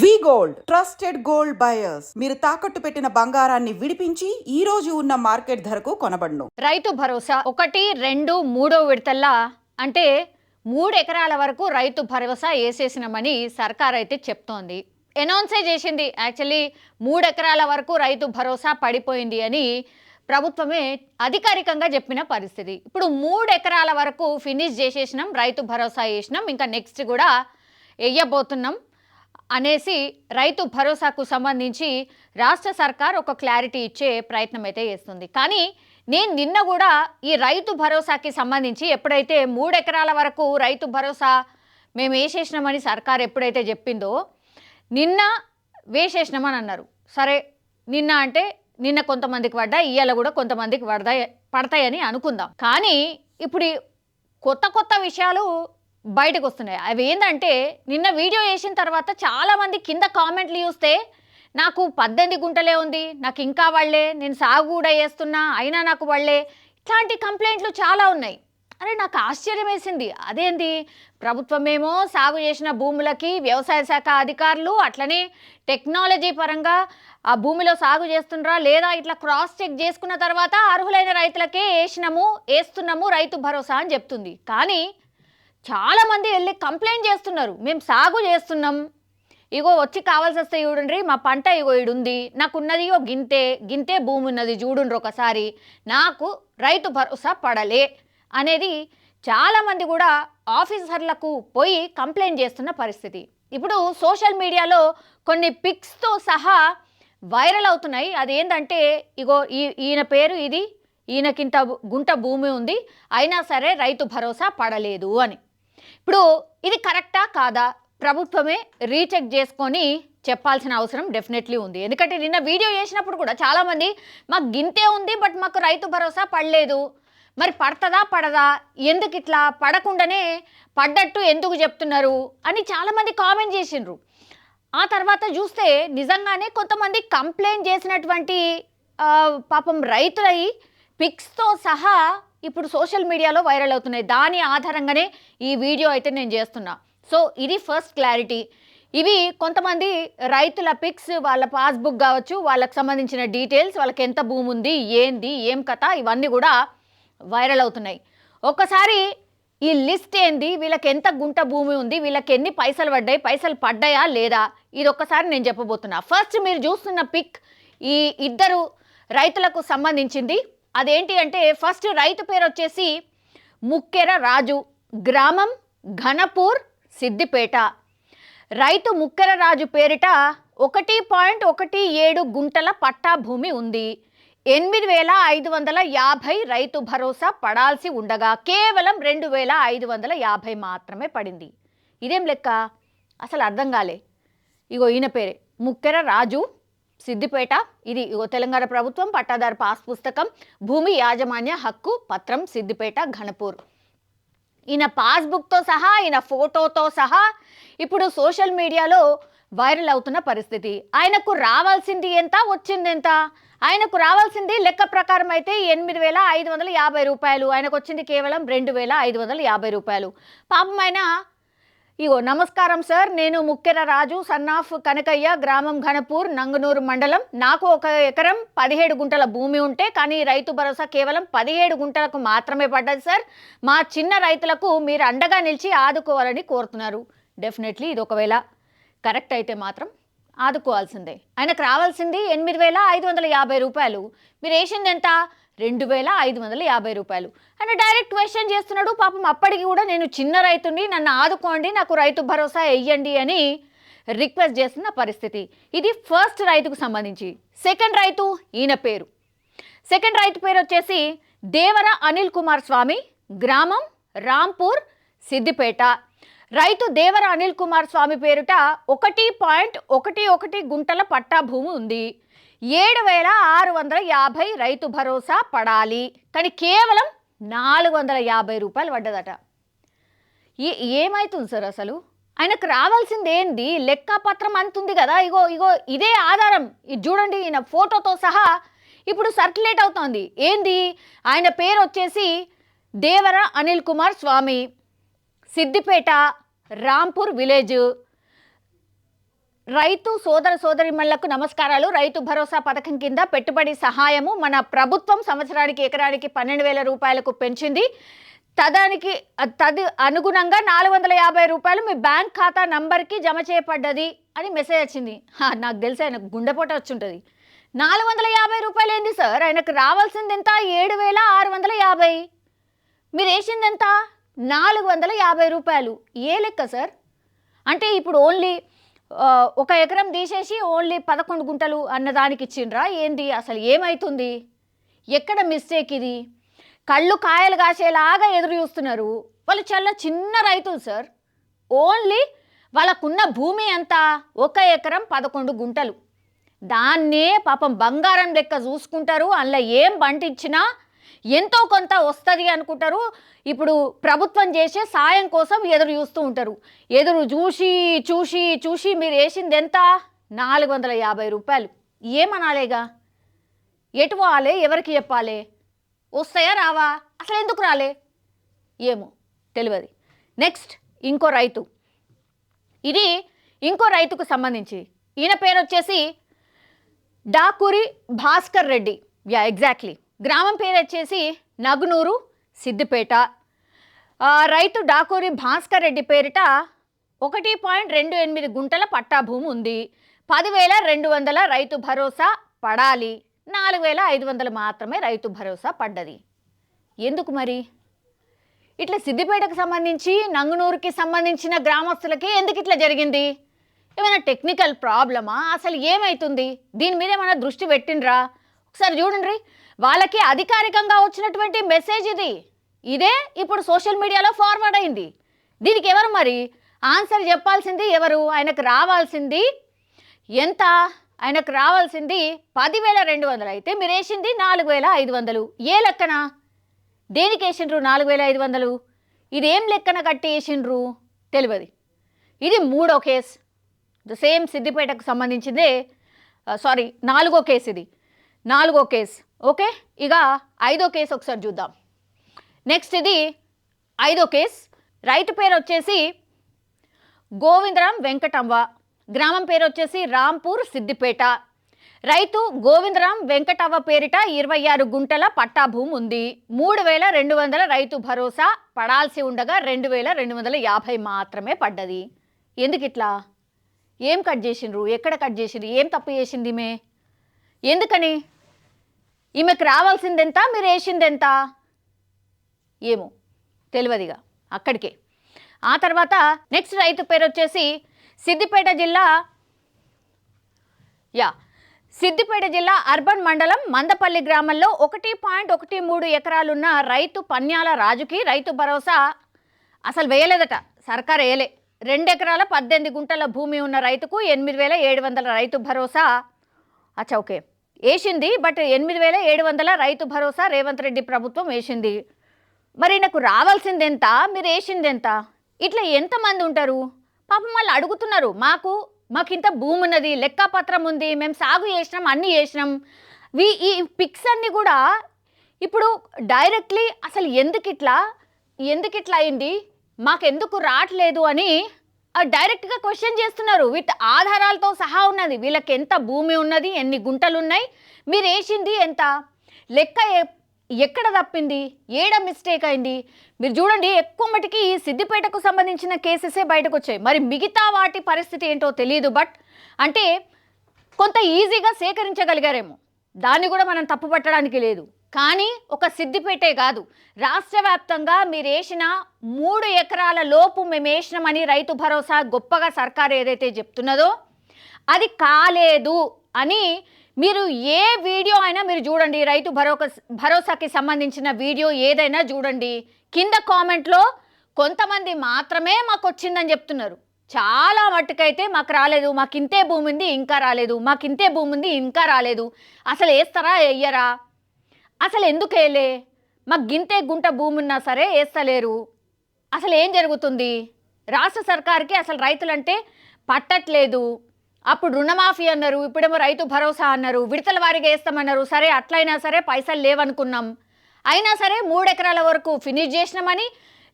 V gold trusted gold buyers. మీరు తాకట్టు పెట్టిన బంగారాన్ని విడిపించి ఈ రోజు ఉన్న మార్కెట్ ధరకు కొనబడును. రైతు భరోసా ఒకటి రెండు మూడో విడతల్లా అంటే మూడు ఎకరాల వరకు రైతు భరోసా వేసేసినామని సర్కార్ అయితే చెప్తోంది. అనౌన్సే చేసింది. యాక్చువల్లీ మూడు ఎకరాల వరకు రైతు భరోసా పడిపోయింది అని ప్రభుత్వమే అధికారికంగా చెప్పిన పరిస్థితి. ఇప్పుడు మూడు ఎకరాల వరకు ఫినిష్ చేసేసినాం రైతు భరోసా వేసినాం ఇంకా నెక్స్ట్ కూడా వేయబోతున్నాం. అనేసి రైతు భరోసాకు సంబంధించి రాష్ట్ర సర్కార్ ఒక క్లారిటీ ఇచ్చే ప్రయత్నం అయితే చేస్తుంది. కానీ నేను నిన్న కూడా ఈ రైతు భరోసాకి సంబంధించి ఎప్పుడైతే మూడు ఎకరాల వరకు రైతు భరోసా మేము వేసేసినామని సర్కార్ ఎప్పుడైతే చెప్పిందో నిన్న వేసేసినామని అన్నారు. సరే నిన్న అంటే నిన్న కొంతమందికి పడ్డా ఇయ్యాల కూడా కొంతమందికి పడతాయి పడతాయని అనుకుందాం. కానీ ఇప్పుడు కొత్త కొత్త విషయాలు బయటకు వస్తున్నాయి అవి ఏంటంటే నిన్న వీడియో వేసిన తర్వాత చాలామంది కింద కామెంట్లు చూస్తే నాకు పద్దెనిమిది గుంటలే ఉంది నాకు ఇంకా వాళ్ళే నేను సాగు కూడా చేస్తున్నా అయినా నాకు వాళ్ళే ఇట్లాంటి కంప్లైంట్లు చాలా ఉన్నాయి. అరే నాకు ఆశ్చర్యం వేసింది. అదేంది? ప్రభుత్వమేమో సాగు చేసిన భూములకి వ్యవసాయ శాఖ అధికారులు అట్లనే టెక్నాలజీ పరంగా ఆ భూమిలో సాగు చేస్తుండ్రా లేదా ఇట్లా క్రాస్ చెక్ చేసుకున్న తర్వాత అర్హులైన రైతులకే వేసినాము వేస్తున్నాము రైతు భరోసా అని చెప్తుంది. కానీ చాలామంది వెళ్ళి కంప్లైంట్ చేస్తున్నారు. మేము సాగు చేస్తున్నాం. ఇగో వచ్చి కావాల్సి వస్తే చూడండి మా పంట ఇగో ఇడుంది నాకున్నది ఇగో గింతే గింతే భూమి ఉన్నది చూడండి ఒకసారి. నాకు రైతు భరోసా పడలే అనేది చాలామంది కూడా ఆఫీసర్లకు పోయి కంప్లైంట్ చేస్తున్న పరిస్థితి. ఇప్పుడు సోషల్ మీడియాలో కొన్ని పిక్స్తో సహా వైరల్ అవుతున్నాయి. అదేంటంటే ఇగో ఈ ఈయన పేరు ఇది ఈయనకింత గుంట భూమి ఉంది. అయినా సరే రైతు భరోసా పడలేదు అని. ఇప్పుడు ఇది కరెక్టా కాదా? ప్రభుత్వమే రీచెక్ చేసుకొని చెప్పాల్సిన అవసరం డెఫినెట్లీ ఉంది. ఎందుకంటే నిన్న వీడియో చేసినప్పుడు కూడా చాలామంది మాకు గింతే ఉంది బట్ మాకు రైతు భరోసా పడలేదు. మరి పడతదా పడదా? ఎందుకు ఇట్లా? పడకుండానే పడ్డట్టు ఎందుకు చెప్తున్నారు? అని చాలామంది కామెంట్ చేసిండ్రు. ఆ తర్వాత చూస్తే నిజంగానే కొంతమంది కంప్లైంట్ చేసినటువంటి పాపం రైతులై పిక్స్తో సహా ఇప్పుడు సోషల్ మీడియాలో వైరల్ అవుతున్నాయి. దాని ఆధారంగానే ఈ వీడియో అయితే నేను చేస్తున్నా. సో ఇది ఫస్ట్ క్లారిటీ. ఇవి కొంతమంది రైతుల పిక్స్ వాళ్ళ పాస్బుక్ కావచ్చు వాళ్ళకి సంబంధించిన డీటెయిల్స్ వాళ్ళకి ఎంత భూమి ఉంది ఏంది ఏం కథ ఇవన్నీ కూడా వైరల్ అవుతున్నాయి. ఒక్కసారి ఈ లిస్ట్ ఏంది వీళ్ళకి ఎంత గుంట భూమి ఉంది వీళ్ళకి ఎన్ని పైసలు పడ్డాయి పైసలు పడ్డాయా లేదా ఇది ఒక్కసారి నేను చెప్పబోతున్నా. ఫస్ట్ మీరు చూస్తున్న పిక్ ఈ ఇద్దరు రైతులకు సంబంధించింది అదేంటి అంటే ఫస్ట్ రైతు పేరు వచ్చేసి ముక్కెర రాజు గ్రామం ఘనపూర్ సిద్దిపేట. రైతు ముక్కెర రాజు పేరిట ఒకటి పాయింట్ ఒకటి ఏడు గుంటల పట్టా భూమి ఉంది. ఎనిమిది వేల ఐదు వందల యాభై రైతు భరోసా పడాల్సి ఉండగా కేవలం రెండు వేల ఐదు వందల యాభై మాత్రమే పడింది. ఇదేం లెక్క? అసలు అర్థం కాలే. ఇగో ఈయన పేరే ముక్కెర రాజు సిద్దిపేట ఇది తెలంగాణ ప్రభుత్వం పట్టాదారు పాస్ పుస్తకం భూమి యాజమాన్య హక్కు పత్రం సిద్దిపేట ఘనపూర్. ఈయన పాస్బుక్తో సహా ఈయన ఫోటోతో సహా ఇప్పుడు సోషల్ మీడియాలో వైరల్ అవుతున్న పరిస్థితి. ఆయనకు రావాల్సింది ఎంత వచ్చింది ఎంత? ఆయనకు రావాల్సింది లెక్క ప్రకారం అయితే ఎనిమిది వేల ఐదు వందల యాభై రూపాయలు. ఆయనకు వచ్చింది కేవలం రెండు వేల ఐదు వందల యాభై రూపాయలు. పాపం ఆయన ఇగో నమస్కారం సార్. నేను ముక్కెర రాజు సన్నాఫ్ కనకయ్య గ్రామం ఘనపూర్ నంగనూరు మండలం. నాకు ఒక ఎకరం పదిహేడు గుంటల భూమి ఉంటే కానీ రైతు భరోసా కేవలం పదిహేడు గుంటలకు మాత్రమే పడ్డది సార్. మా చిన్న రైతులకు మీరు అండగా నిలిచి ఆదుకోవాలని కోరుతున్నారు. డెఫినెట్లీ ఇది ఒకవేళ కరెక్ట్ అయితే మాత్రం ఆదుకోవాల్సిందే. ఆయనకు రావాల్సింది ఎనిమిది వేల ఐదు వందల యాభై రూపాయలు. మీరు వేసింది ఎంత? రెండు వేల ఐదు వందల యాభై రూపాయలు. అండ్ డైరెక్ట్ క్వశ్చన్ చేస్తున్నాడు. పాపం అప్పటికి కూడా నేను చిన్న రైతుని నన్ను ఆదుకోండి నాకు రైతు భరోసా వెయ్యండి అని రిక్వెస్ట్ చేస్తున్న పరిస్థితి. ఇది ఫస్ట్ రైతుకు సంబంధించి. సెకండ్ రైతు ఈయన పేరు. సెకండ్ రైతు పేరు వచ్చేసి దేవర అనిల్ కుమార్ స్వామి గ్రామం రాంపూర్ సిద్దిపేట. రైతు దేవర అనిల్ కుమార్ స్వామి పేరుట ఒకటి పాయింట్ ఒకటి ఒకటి గుంటల పట్టా భూమి ఉంది. ఏడు వేల ఆరు వందల యాభై రైతు భరోసా పడాలి. కానీ కేవలం నాలుగు వందల యాభై రూపాయలు పడ్డదట. ఏ ఏమవుతుంది సార్ అసలు? ఆయనకు రావాల్సింది ఏంది లెక్కపత్రం అంతుంది కదా. ఇగో ఇగో ఇదే ఆధారం. ఇది చూడండి ఈయన ఫోటోతో సహా ఇప్పుడు సర్క్యులేట్ అవుతోంది. ఏంది? ఆయన పేరు వచ్చేసి దేవర అనిల్ కుమార్ స్వామి. సిద్దిపేట రాంపూర్ విలేజ్. రైతు సోదర సోదరిమణులకు నమస్కారాలు. రైతు భరోసా పథకం కింద పెట్టుబడి సహాయము మన ప్రభుత్వం సంవత్సరానికి ఎకరానికి పన్నెండు వేల రూపాయలకు పెంచింది. తదానికి తది అనుగుణంగా నాలుగు వందల యాభై రూపాయలు మీ బ్యాంక్ ఖాతా నంబర్కి జమ చేయబడ్డది అని మెసేజ్ వచ్చింది. హా, నాకు తెలిసి ఆయనకు గుండెపోట వచ్చుంటుంది. నాలుగు వందల యాభై రూపాయలు ఏంది సార్? ఆయనకు రావాల్సింది ఎంత? ఏడు వేల ఆరు వందల యాభై. మీరు వేసింది ఎంత? నాలుగు వందల యాభై రూపాయలు. ఏ లెక్క సార్? అంటే ఇప్పుడు ఓన్లీ ఒక ఎకరం తీసేసి ఓన్లీ పదకొండు గుంటలు అన్నదానికి ఇచ్చిండ్రా? ఏంది? అసలు ఏమవుతుంది ఎక్కడ మిస్టేక్ ఇది? కళ్ళు కాయలు కాసేలాగా ఎదురు చూస్తున్నారు. వాళ్ళు చాలా చిన్న రైతులు సార్ ఓన్లీ వాళ్ళకున్న భూమి ఎంత? ఒక ఎకరం పదకొండు గుంటలు. దాన్నే పాపం బంగారం లెక్క చూసుకుంటారు. అందులో ఏం పంటించినా ఎంతో కొంత వస్తుంది అనుకుంటారు. ఇప్పుడు ప్రభుత్వం చేసే సాయం కోసం ఎదురు చూస్తూ ఉంటారు. ఎదురు చూసి చూసి చూసి మీరు వేసింది ఎంత? నాలుగు వందల యాభై రూపాయలు. ఏమనాలేగా? ఎటు పోవాలి? ఎవరికి చెప్పాలి? వస్తాయా రావా? అసలు ఎందుకు రాలే? ఏమో తెలియదు. నెక్స్ట్ ఇంకో రైతు. ఇది ఇంకో రైతుకు సంబంధించి. ఈయన పేరు వచ్చేసి డాకూరి భాస్కర్ రెడ్డి. Yeah exactly. గ్రామం పేరు వచ్చేసి నగునూరు సిద్దిపేట. రైతు డాకూరి భాస్కర్ రెడ్డి పేరిట ఒకటి పాయింట్ రెండు ఎనిమిది గుంటల పట్టా భూమి ఉంది. పదివేల రెండు వందల రైతు భరోసా పడాలి. నాలుగు వేల ఐదు వందలు మాత్రమే రైతు భరోసా పడ్డది. ఎందుకు మరి? ఇట్లా సిద్దిపేటకు సంబంధించి నంగునూరుకి సంబంధించిన గ్రామస్తులకి ఎందుకు ఇట్లా జరిగింది? ఏమైనా టెక్నికల్ ప్రాబ్లమా? అసలు ఏమవుతుంది దీని మీద ఏమైనా దృష్టి పెట్టిండ్రా? ఒకసారి చూడండి. వాళ్ళకి అధికారికంగా వచ్చినటువంటి మెసేజ్ ఇది. ఇదే ఇప్పుడు సోషల్ మీడియాలో ఫార్వర్డ్ అయింది. దీనికి ఎవరు మరి? ఆన్సర్ చెప్పాల్సింది ఎవరు? ఆయనకు రావాల్సింది ఎంత? ఆయనకు రావాల్సింది పదివేల రెండు వందలు. అయితే మీరు వేసింది నాలుగు వేల ఐదు వందలు. ఏ లెక్కన? దేనికి వేసిండ్రు నాలుగు వేల ఐదు వందలు? ఇది ఏం లెక్కన కట్టి వేసిండ్రు? తెలియదు. ఇది మూడో కేస్. ద సేమ్ సిద్దిపేటకు సంబంధించిందే. Uh, సారీ నాలుగో కేసు ఇది. నాలుగో కేస్. ఓకే? ఇక ఐదో కేసు ఒకసారి చూద్దాం. నెక్స్ట్ ఇది ఐదో కేస్. రైతు పేరు వచ్చేసి గోవిందరాం వెంకటమ్మ. గ్రామం పేరు వచ్చేసి రాంపూర్ సిద్దిపేట. రైతు గోవిందరాం వెంకటవ్వ పేరిట ఇరవై ఆరు గుంటల పట్టా భూమి ఉంది. మూడు వేల రెండు వందల రైతు భరోసా పడాల్సి ఉండగా రెండు వేల రెండు వందల యాభై మాత్రమే పడ్డది. ఎందుకు ఇట్లా? ఏం కట్ చేసిండ్రు? ఎక్కడ కట్ చేసిండ్రు? ఏం తప్పు చేసింది మే ఎందుకని? ఈమెకు రావాల్సింది ఎంత మీరు వేసింది ఎంత ఏమో తెలియదుగా అక్కడికే. ఆ తర్వాత నెక్స్ట్ రైతు పేరు వచ్చేసి సిద్దిపేట జిల్లా యా సిద్దిపేట జిల్లా అర్బన్ మండలం మందపల్లి గ్రామంలో ఒకటి పాయింట్ ఒకటి మూడు ఎకరాలున్న రైతు పన్యాల రాజుకి రైతు భరోసా అసలు వేయలేదట సర్కార్ వేయలే. రెండు ఎకరాల పద్దెనిమిది గుంటల భూమి ఉన్న రైతుకు ఎనిమిది వేల ఏడు వందల రైతు భరోసా. అచ్చా ఓకే. వేసింది బట్ ఎనిమిది వేల ఏడు వందల రైతు భరోసా రేవంత్ రెడ్డి ప్రభుత్వం వేసింది మరి నాకు రావాల్సింది ఎంత మీరు వేసింది ఎంత ఇట్లా ఎంతమంది ఉంటారు? పాపం వాళ్ళు అడుగుతున్నారు మాకు మాకు ఇంత భూమి ఉన్నది లెక్కపత్రం ఉంది మేము సాగు చేసినాం అన్నీ చేసినాం. వి ఈ పిక్స్ అన్నీ కూడా ఇప్పుడు డైరెక్ట్లీ అసలు ఎందుకు ఇట్లా ఎందుకు ఇట్లా అయింది? మాకెందుకు రావట్లేదు అని డైరెక్ట్ డైరెక్ట్గా క్వశ్చన్ చేస్తున్నారు. విత్ ఆధారాలతో సహా ఉన్నది. వీళ్ళకి ఎంత భూమి ఉన్నది? ఎన్ని గుంటలు ఉన్నాయి మీరు వేసింది ఎంత? లెక్క ఎక్కడ తప్పింది? ఏడ మిస్టేక్ అయింది? మీరు చూడండి ఎక్కువ మటుకి ఈ సిద్దిపేటకు సంబంధించిన కేసెసే బయటకు వచ్చాయి. మరి మిగతా వాటి పరిస్థితి ఏంటో తెలియదు బట్ అంటే కొంత ఈజీగా సేకరించగలిగారేమో. దాన్ని కూడా మనం తప్పు పట్టడానికి లేదు. కానీ ఒక సిద్దిపేటే కాదు. రాష్ట్ర వ్యాప్తంగా మీరు వేసిన మూడు ఎకరాల లోపు మేము వేసినామని రైతు భరోసా గొప్పగా సర్కారు ఏదైతే చెప్తున్నదో అది కాలేదు అని మీరు ఏ వీడియో అయినా మీరు చూడండి. రైతు భరోసా భరోసాకి సంబంధించిన వీడియో ఏదైనా చూడండి. కింద కామెంట్లో కొంతమంది మాత్రమే మాకు వచ్చిందని చెప్తున్నారు. చాలా మట్టుకైతే మాకు రాలేదు. మాకు ఇంతే భూమి ఉంది ఇంకా రాలేదు. మాకు ఇంతే భూమి ఉంది ఇంకా రాలేదు. అసలు వేస్తారా వేయరా? అసలు ఎందుకేలే మాకు గింతే గుంట భూమి ఉన్నా సరే వేస్తలేరు అసలు ఏం జరుగుతుంది? రాష్ట్ర సర్కార్కి అసలు రైతులంటే పట్టట్లేదు. అప్పుడు రుణమాఫీ అన్నారు ఇప్పుడేమో రైతు భరోసా అన్నారు విడతల వారీగా వేస్తామన్నారు సరే అట్లయినా సరే పైసలు లేవనుకున్నాం. అయినా సరే మూడు ఎకరాల వరకు ఫినిష్ చేసినామని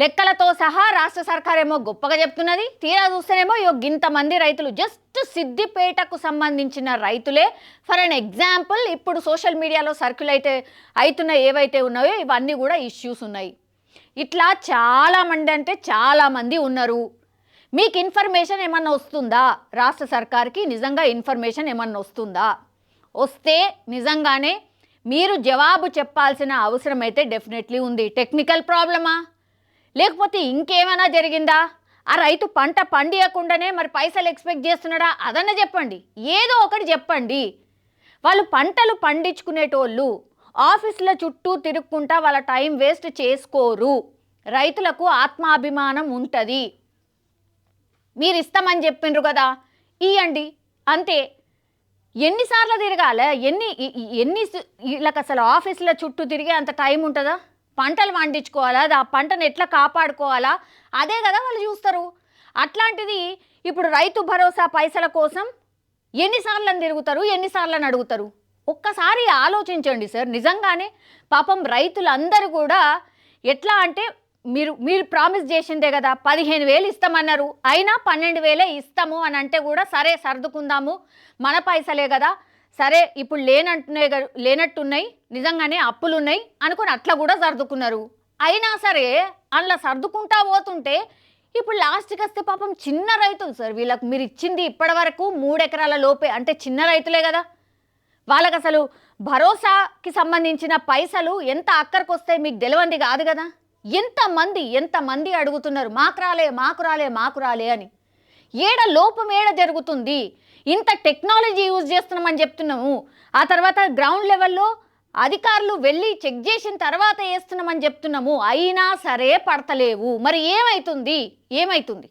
లెక్కలతో సహా రాష్ట్ర సర్కార్ ఏమో గొప్పగా చెప్తున్నది. తీరా చూస్తేనేమో గింత ఇంతమంది రైతులు జస్ట్ సిద్దిపేటకు సంబంధించిన రైతులే. ఫర్ అన్ ఎగ్జాంపుల్ ఇప్పుడు సోషల్ మీడియాలో సర్క్యుల్ అయితే అవుతున్న ఏవైతే ఉన్నాయో ఇవన్నీ కూడా ఇష్యూస్ ఉన్నాయి. ఇట్లా చాలామంది అంటే చాలామంది ఉన్నారు. మీకు ఇన్ఫర్మేషన్ ఏమన్నా వస్తుందా? రాష్ట్ర సర్కార్కి నిజంగా ఇన్ఫర్మేషన్ ఏమన్నా వస్తుందా? వస్తే నిజంగానే మీరు జవాబు చెప్పాల్సిన అవసరం అయితే డెఫినెట్లీ ఉంది టెక్నికల్ ప్రాబ్లమా లేకపోతే ఇంకేమైనా జరిగిందా? ఆ రైతు పంట పండియకుండానే మరి పైసలు ఎక్స్పెక్ట్ చేస్తున్నాడా? అదన్న చెప్పండి. ఏదో ఒకటి చెప్పండి. వాళ్ళు పంటలు పండించుకునేటోళ్ళు ఆఫీసుల చుట్టూ తిరుక్కుంటా వాళ్ళ టైం వేస్ట్ చేసుకోరు. రైతులకు ఆత్మాభిమానం ఉంటుంది. మీరు ఇస్తామని చెప్పిండ్రు కదా. ఇయ్యండి. అంతే. ఎన్నిసార్లు తిరగాల? ఎన్ని ఎన్ని సి- వీళ్ళకి అసలు ఆఫీసుల చుట్టూ తిరిగే అంత టైం ఉంటుందా? పంటలు పండించుకోవాలా? ఆ పంటను ఎట్లా కాపాడుకోవాలా? అదే కదా వాళ్ళు చూస్తారు. అట్లాంటిది ఇప్పుడు రైతు భరోసా పైసల కోసం ఎన్నిసార్లు తిరుగుతారు ఎన్నిసార్లు అడుగుతారు? ఒక్కసారి ఆలోచించండి సార్. నిజంగానే పాపం రైతులందరూ కూడా ఎట్లా అంటే మీరు మీరు ప్రామిస్ చేసిందే కదా పదిహేను వేలు ఇస్తామన్నారు. అయినా పన్నెండు వేలే ఇస్తాము అని అంటే కూడా సరే సర్దుకుందాము. మన పైసలే కదా. సరే ఇప్పుడు లేనంటున్నాయి లేనట్టున్నాయి నిజంగానే అప్పులు ఉన్నాయి అనుకుని అట్లా కూడా సర్దుకున్నారు. అయినా సరే అందులో సర్దుకుంటా పోతుంటే ఇప్పుడు లాస్ట్కి వస్తే పాపం చిన్న రైతులు సార్ వీళ్ళకు మీరు ఇచ్చింది ఇప్పటి వరకు లోపే అంటే చిన్న రైతులే కదా. వాళ్ళకి అసలు భరోసాకి సంబంధించిన పైసలు ఎంత అక్కడికి వస్తాయి మీకు తెలియంది కాదు కదా. ఎంతమంది ఎంతమంది అడుగుతున్నారు మాకు రాలే మాకు రాలే మాకు రాలే అని. ఏడ లోపం ఏడ జరుగుతుంది? ఇంత టెక్నాలజీ యూజ్ చేస్తున్నామని చెప్తున్నాము. ఆ తర్వాత గ్రౌండ్ లెవెల్లో అధికారులు వెళ్ళి చెక్ చేసిన తర్వాత వేస్తున్నామని చెప్తున్నాము. అయినా సరే పడతలేవు. మరి ఏమైతుంది? ఏమైతుంది?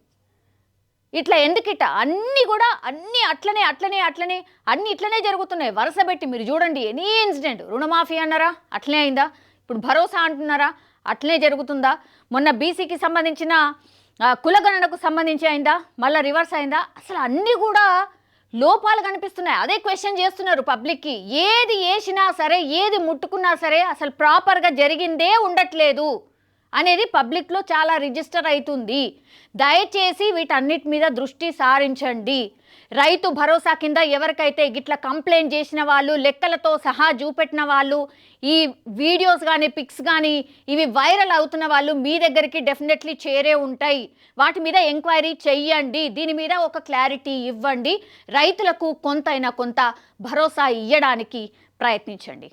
ఇట్లా ఎందుకిట అన్నీ కూడా అన్నీ అట్లనే అట్లనే అట్లనే అన్నీ ఇట్లనే జరుగుతున్నాయి. వరుస పెట్టి మీరు చూడండి. Any incident. రుణమాఫీ అన్నారా? అట్లనే అయిందా? ఇప్పుడు భరోసా అంటున్నారా? అట్లనే జరుగుతుందా? మొన్న బీసీకి సంబంధించిన కులగణనకు సంబంధించి అయిందా? మళ్ళీ రివర్స్ అయిందా? అసలు అన్నీ కూడా లోపాలు కనిపిస్తున్నాయి. అదే క్వశ్చన్ చేస్తున్నారు పబ్లిక్కి. ఏది వేసినా సరే ఏది ముట్టుకున్నా సరే అసలు ప్రాపర్గా జరిగిందే ఉండట్లేదు. అనేది పబ్లిక్లో చాలా రిజిస్టర్ అవుతుంది దయచేసి వీటన్నిటి మీద దృష్టి సారించండి. రైతు భరోసా కింద ఎవరికైతే గిట్ల కంప్లైంట్ చేసిన వాళ్ళు లెక్కలతో సహా చూపెట్టిన వాళ్ళు ఈ వీడియోస్ కానీ పిక్స్ కానీ ఇవి వైరల్ అవుతున్న వాళ్ళు మీ దగ్గరికి డెఫినెట్లీ చేరే ఉంటాయి. వాటి మీద ఎంక్వైరీ చెయ్యండి. దీని మీద ఒక క్లారిటీ ఇవ్వండి. రైతులకు కొంతైనా కొంత భరోసా ఇవ్వడానికి ప్రయత్నించండి.